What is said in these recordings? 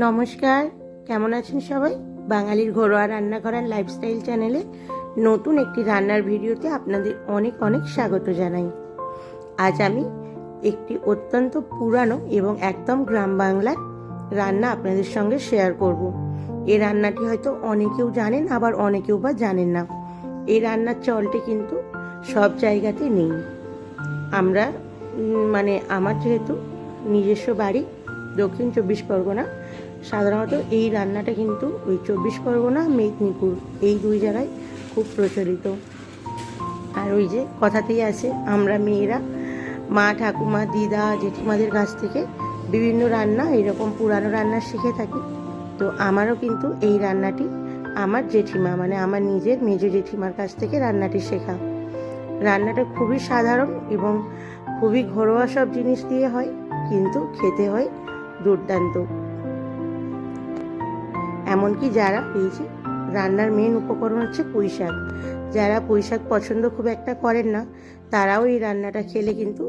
নমস্কার, কেমন আছেন সবাই? বাঙালির ঘরোয়া রান্নাঘর আর লাইফস্টাইল চ্যানেলে নতুন একটি রান্নার ভিডিওতে আপনাদের অনেক অনেক স্বাগত জানাই। আজ আমি একটি অত্যন্ত পুরানো এবং একদম গ্রাম বাংলার রান্না আপনাদের সঙ্গে শেয়ার করব। এই রান্নাটি হয়তো অনেকেও জানেন, আবার অনেকেও বা জানেন না। এই রান্নার চলটি কিন্তু সব জায়গাতে নেই। আমরা মানে আমার যেহেতু নিজস্ব বাড়ি দক্ষিণ চব্বিশ পরগনা সাধারণত এই রান্নাটা কিন্তু ওই চব্বিশ পরগনা, মেদিনীপুর, এই দুই জায়গায় খুব প্রচলিত। আর ওই যে কথাতেই আছে, আমরা মেয়েরা, মা, ঠাকুমা, দিদা, জেঠিমাদের কাছ থেকে বিভিন্ন রান্না, এরকম পুরানো রান্না শিখে থাকি। তো আমারও কিন্তু এই রান্নাটি আমার জেঠিমা মানে আমার নিজের মেজো জেঠিমার কাছ থেকে রান্নাটি শেখা। রান্নাটা খুবই সাধারণ এবং খুবই ঘরোয়া সব জিনিস দিয়ে হয়, কিন্তু খেতে হয় দুর্দান্ত। এমনকি যারা, এই যে রান্নার মেন উপকরণ হচ্ছে পুঁই শাক যারা পুঁই শাক পছন্দ খুব একটা করেন না, তারাও এই রান্নাটা খেলে কিন্তু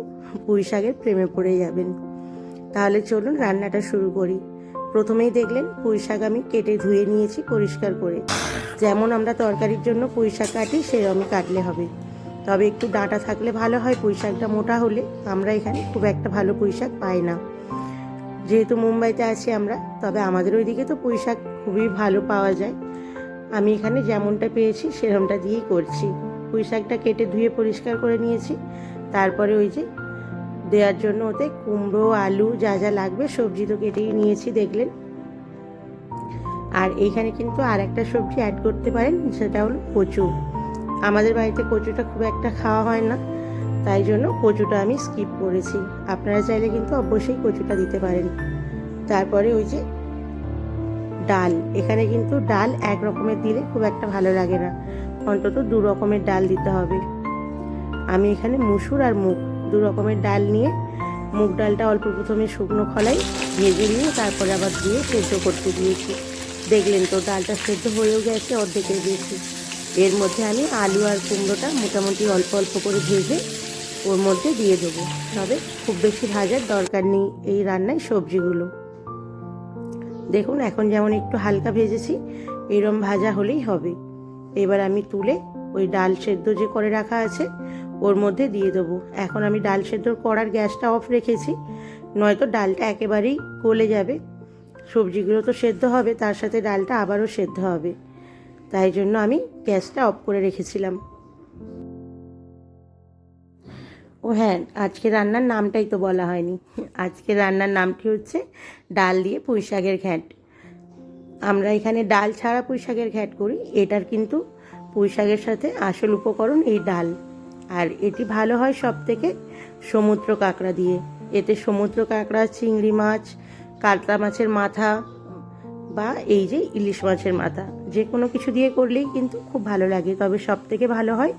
পুঁই শাকের প্রেমে পড়ে যাবেন। তাহলে চলুন রান্নাটা শুরু করি। প্রথমেই দেখলেন পুঁই শাক আমি কেটে ধুয়ে নিয়েছি পরিষ্কার করে। যেমন আমরা তরকারির জন্য পুঁই শাক কাটি সেরকমই কাটলে হবে। তবে একটু ডাঁটা থাকলে ভালো হয় পুঁই শাকটা মোটা হলে আমরা এখানে খুব একটা ভালো পুঁই শাক পাই না। যেহেতু মুম্বাইতে আছি আমরা, তবে আমাদের ওইদিকে তো পুঁই শাক খুবই ভালো পাওয়া যায়। আমি এখানে যেমনটা পেয়েছি, সেরমটা দিয়েই করছি। পুঁই শাকটা কেটে ধুয়ে পরিষ্কার করে নিয়েছি। তারপরে ওই যে দেওয়ার জন্য ওতে কুমড়ো, আলু, যা যা লাগবে সবজি তো কেটেই নিয়েছি, দেখলেন। আর এইখানে কিন্তু আর একটা সবজি অ্যাড করতে পারেন, সেটা হলো কচু। আমাদের বাড়িতে কচুটা খুব একটা খাওয়া হয় না। তাই জন্য কচুটা আমি স্কিপ করেছি। আপনারা চাইলে কিন্তু অবশ্যই কচুটা দিতে পারেন। তারপরে ওই যে ডাল, এখানে কিন্তু ডাল এক রকমের দিলে খুব একটা ভালো লাগে না। অন্তত দু রকমের ডাল দিতে হবে। আমি এখানে মুসুর আর মুগ, দু রকমের ডাল নিয়ে মুগ ডালটা অল্প প্রথমে শুকনো খলাই ভেজে নিয়ে তারপরে আবার দিয়ে সেদ্ধ করতে দিয়েছি। দেখলেন তো ডালটা সেদ্ধ হয়েও গেছে, অর্ধেকের বেশি। এর মধ্যে আমি আলু আর কুমড়োটা মোটামুটি অল্প অল্প করে ভেজে ওর মধ্যে দিয়ে দেবো। তবে খুব বেশি ভাজার দরকার নেই এই রান্নায় সবজিগুলো। দেখুন, এখন যেমন একটু হালকা ভেজেছি, এরম ভাজা হলেই হবে। এবার আমি তুলে ওই ডাল সেদ্ধ যে করে রাখা আছে, ওর মধ্যে দিয়ে দেবো। এখন আমি ডাল সেদ্ধ করার গ্যাসটা অফ রেখেছি, নয়তো ডালটা একেবারেই গলে যাবে। সবজিগুলো তো সেদ্ধ হবে, তার সাথে ডালটা আবারও সেদ্ধ হবে। তাই জন্য আমি গ্যাসটা অফ করে রেখেছিলাম। ও হ্যাঁ আজকে রান্নার নামটাই তো বলা হয়নি। আজকে রান্নার নামটি হচ্ছে ডাল দিয়ে পুঁই শাকের ঘ্যাঁট। আমরা এখানে ডাল ছাড়া পুঁই শাকের ঘ্যাঁট করি। এটার কিন্তু পুঁই শাকের সাথে আসল উপকরণ এই ডাল। আর এটি ভালো হয় সব থেকে সমুদ্র কাঁকড়া দিয়ে। এতে সমুদ্র কাঁকড়া, চিংড়ি মাছ, কাতলা মাছের মাথা বা এই যে ইলিশ মাছের মাথা, যে কোনো কিছু দিয়ে করলেই কিন্তু খুব ভালো লাগে। তবে সব থেকে ভালো হয়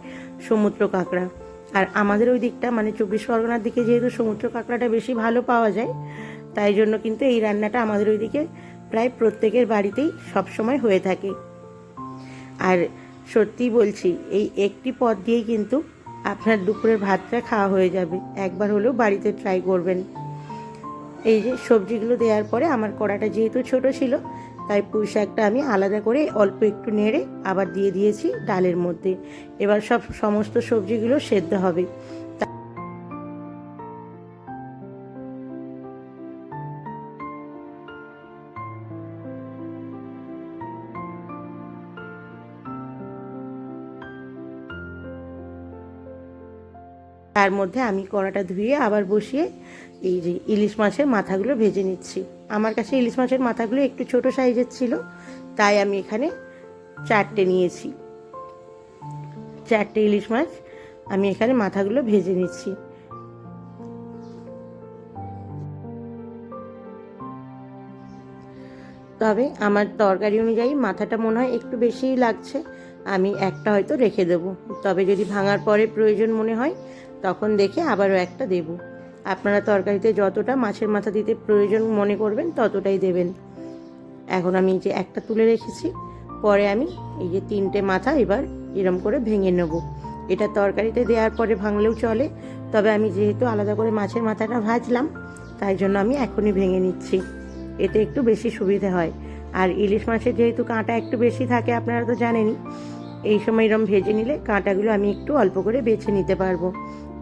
সমুদ্র কাঁকড়া। আর আমাদের ওই দিকটা মানে চব্বিশ পরগনার দিকে যেহেতু সমুদ্র কাঁকড়াটা বেশি ভালো পাওয়া যায়, তাই জন্য কিন্তু এই রান্নাটা আমাদের ওই দিকে প্রায় প্রত্যেকের বাড়িতেই সবসময় হয়ে থাকে। আর সত্যি বলছি, এই একটি পদ দিয়েই কিন্তু আপনার দুপুরের ভাতটা খাওয়া হয়ে যাবে। একবার হলেও বাড়িতে ট্রাই করবেন। এই যে সবজিগুলো দেওয়ার পরে আমার কড়াটা যেহেতু ছোট ছিল, তাই পুঁই শাকটা আমি আলাদা করে অল্প একটু নেড়ে আবার দিয়ে দিয়েছি ডালের মধ্যে। এবার সব সমস্ত সবজিগুলো সেদ্ধ হবে। তার মধ্যে আমি কড়াটা ধুয়ে আবার বসিয়ে এই যে ইলিশ মাছের মাথাগুলো ভেজে নিচ্ছি। আমার কাছে ইলিশ মাছের মাথাগুলো একটু ছোট সাইজের ছিল, তাই আমি এখানে চারটে নিয়েছি। চারটে ইলিশ মাছ আমি এখানে মাথাগুলো ভেজে নিচ্ছি। তবে আমার তরকারি অনুযায়ী মাথাটা মনে হয় একটু বেশিই লাগছে। আমি একটা হয়তো রেখে দেবো। তবে যদি ভাঙার পরে প্রয়োজন মনে হয়, তখন দেখে আবারও একটা দেব। আপনারা তরকারিতে যতটা মাছের মাথা দিতে প্রয়োজন মনে করবেন, ততটাই দেবেন। এখন আমি যে একটা তুলে রেখেছি, পরে আমি এই যে তিনটে মাথা এবার এরম করে ভেঙে নেব। এটা তরকারিতে দেওয়ার পরে ভাঙলেও চলে, তবে আমি যেহেতু আলাদা করে মাছের মাথাটা ভাজলাম, তাই জন্য আমি এখনই ভেঙে নিচ্ছি। এতে একটু বেশি সুবিধে হয়। আর ইলিশ মাছের যেহেতু কাঁটা একটু বেশি থাকে, আপনারা তো জানেনই এই সময় এরম ভেজে নিলে কাঁটাগুলো আমি একটু অল্প করে বেছে নিতে পারব।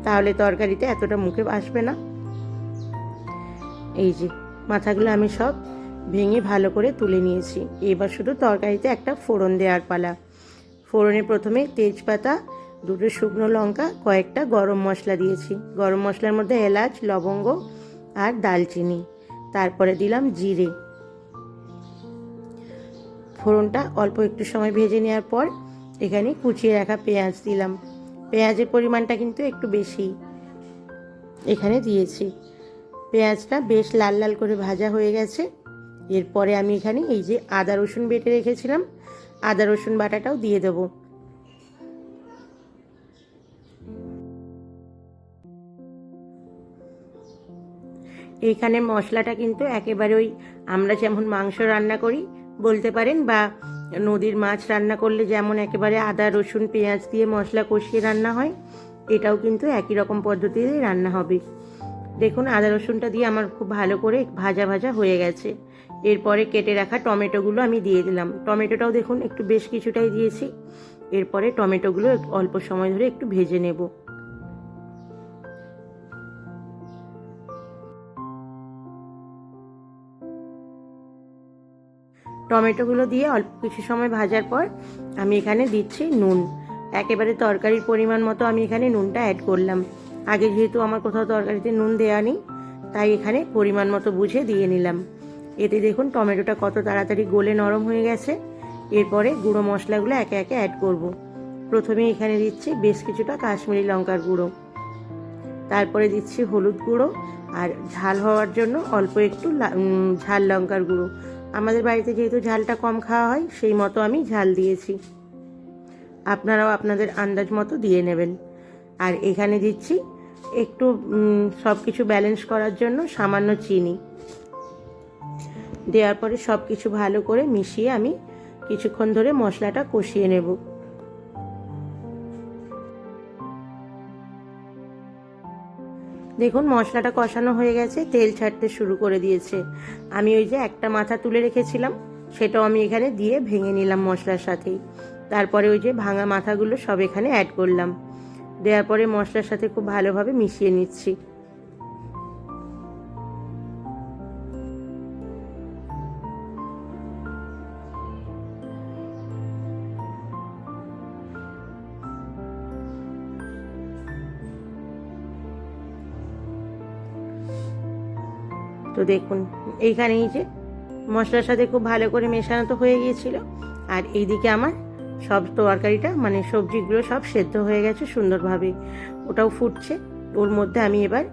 তাহলে তরকারিতে এতটা মুখে আসবে না। এই যে, মাথাগুলো আমি সব ভেঙে ভালো করে তুলে নিয়েছি। এবার শুধু তরকারিতে একটা ফোড়ন দেওয়ার পালা। ফোড়নে প্রথমে তেজপাতা, দুটো শুকনো লঙ্কা, কয়েকটা গরম মশলা দিয়েছি। গরম মশলার মধ্যে এলাচ, লবঙ্গ আর দালচিনি তারপরে দিলাম জিরে। ফোড়নটা অল্প একটু সময় ভেজে নেওয়ার পর এখানে কুচিয়ে রাখা পেঁয়াজ দিলাম। পেঁয়াজের পরিমাণটা কিন্তু একটু বেশি। এখানে দিয়েছি। পেঁয়াজটা বেশ লাল লাল করে ভাজা হয়ে গেছে। এরপরে আমি এখানে এই যে আদা রসুন বেটে রেখেছিলাম। আদা রসুন বাটাটাও দিয়ে দেবো। এইখানে মশলাটা কিন্তু একেবারে ওই আমরা যেমন মাংস রান্না করি, বলতে পারেন বা নদীর মাছ রান্না করলে যেমন একেবারে আদা, রসুন, পেঁয়াজ দিয়ে মশলা কষিয়ে রান্না হয়, এটাও কিন্তু একই রকম পদ্ধতিতেই রান্না হবে। দেখুন, আদা, রসুনটা দিয়ে আমার খুব ভালো করে ভাজা ভাজা হয়ে গেছে। এরপরে কেটে রাখা টমেটোগুলো আমি দিয়ে দিলাম। টমেটোটাও দেখুন, একটু বেশ কিছুটাই দিয়েছি। এরপরে টমেটোগুলো অল্প সময় ধরে একটু ভেজে নেব। টমেটোগুলো দিয়ে অল্প কিছু সময় ভাজার পর আমি এখানে দিচ্ছি নুন। একেবারে তরকারির পরিমাণ মতো আমি এখানে নুনটা অ্যাড করলাম। আগে যেহেতু আমার কোথাও তরকারিতে নুন দেওয়া নেই, তাই এখানে পরিমাণ মতো বুঝে দিয়ে নিলাম। এতে দেখুন টমেটোটা কত তাড়াতাড়ি গলে নরম হয়ে গেছে। এরপরে গুঁড়ো মশলাগুলো একে একে অ্যাড করব। প্রথমে এখানে দিচ্ছি বেশ কিছুটা কাশ্মীরি লঙ্কার গুঁড়ো। তারপরে দিচ্ছি হলুদ গুঁড়ো আর ঝাল হওয়ার জন্য অল্প একটু ঝাল লঙ্কার গুঁড়ো। আমাদের বাড়িতে যেহেতু ঝালটা কম খাওয়া হয়, সেই মতো আমি ঝাল দিয়েছি। আপনারাও আপনাদের আন্দাজ মতো দিয়ে নেবেন। আর এখানে দিচ্ছি একটু সব কিছু ব্যালেন্স করার জন্য সামান্য চিনি। দেওয়ার পরে সব কিছু ভালো করে মিশিয়ে আমি কিছুক্ষণ ধরে মশলাটা কষিয়ে নেব। দেখুন, মশলাটা কষানো হয়ে গেছে, তেল ছাড়তে শুরু করে দিয়েছে। আমি ওই যে একটা মাথা তুলে রেখেছিলাম, সেটাও আমি এখানে দিয়ে ভেঙে নিলাম মশলার সাথেই। তারপরে ওই যে ভাঙা মাথাগুলো সব এখানে অ্যাড করলাম। দেওয়ার পরে মশলার সাথে খুব ভালোভাবে মিশিয়ে নিচ্ছি। তো দেখুন, এইখানেই যে মশলার সাথে খুব ভালো করে মেশানো তো হয়ে গিয়েছিল। আর এইদিকে আমার সব তরকারিটা মানে সবজিগুলো সব সেদ্ধ হয়ে গেছে সুন্দরভাবে। ওটাও ফুটছে। ওর মধ্যে আমি এবার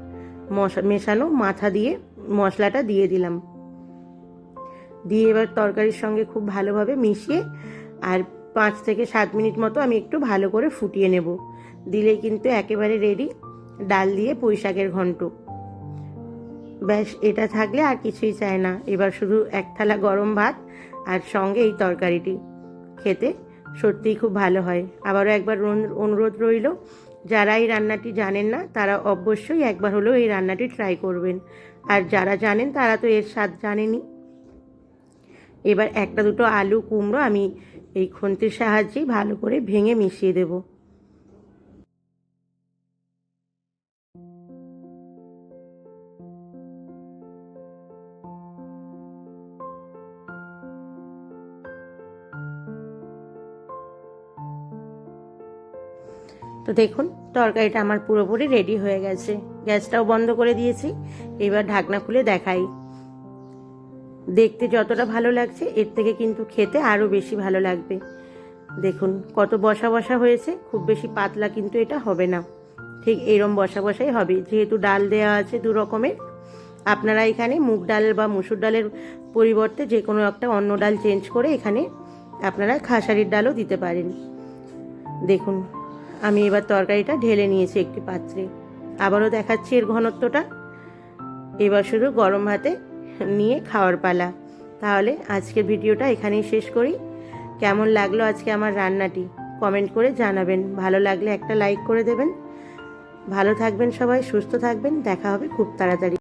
মশা, মেশানো মাথা দিয়ে মশলাটা দিয়ে দিলাম। দিয়ে এবার তরকারির সঙ্গে খুব ভালোভাবে মিশিয়ে আর পাঁচ থেকে সাত মিনিট মতো আমি একটু ভালো করে ফুটিয়ে নেব। দিলেই কিন্তু একেবারে রেডি ডাল দিয়ে পুঁই শাকের ঘন্ট। ব্যাস এটা থাকলে আর কিছুই চায় না। এবার শুধু এক থালা গরম ভাত আর সঙ্গে এই তরকারিটি। খেতে সত্যিই খুব ভালো হয়। আবারও একবার অনুরোধ রইল, যারা এই রান্নাটি জানেন না, তারা অবশ্যই একবার হলেও এই রান্নাটি ট্রাই করবেন। আর যারা জানেন, তারা তো এর স্বাদ জানেনি। এবার একটা দুটো আলু কুমড়ো আমি এই খন্তির সাহায্যেই ভালো করে ভেঙে মিশিয়ে দেবো। তো দেখুন, তরকারিটা আমার পুরোপুরি রেডি হয়ে গেছে। গ্যাসটাও বন্ধ করে দিয়েছি। এবার ঢাকনা খুলে দেখাই। দেখতে যতটা ভালো লাগছে, এর থেকে কিন্তু খেতে আরও বেশি ভালো লাগবে। দেখুন, কত বসা বসা হয়েছে, খুব বেশি পাতলা কিন্তু এটা হবে না। ঠিক এরম বসা বসাই হবে। যেহেতু ডাল দেওয়া আছে দু রকমের, আপনারা এখানে মুগ ডাল বা মুসুর ডালের পরিবর্তে যে কোনো একটা অন্য ডাল চেঞ্জ করে এখানে আপনারা খাসারির ডালও দিতে পারেন। দেখুন আমি এবার তরকারিটা ঢেলে নিয়েছি একটি পাত্রে। আবারও দেখাচ্ছি এর ঘনত্বটা। এবার শুধু গরম ভাতে নিয়ে খাওয়ার পালা। তাহলে আজকের ভিডিওটা এখানেই শেষ করি। কেমন লাগল আজকে আমার রান্নাটি? কমেন্ট করে জানাবেন। ভালো লাগলে একটা লাইক করে দেবেন। ভালো থাকবেন সবাই, সুস্থ থাকবেন। দেখা হবে খুব তাড়াতাড়ি।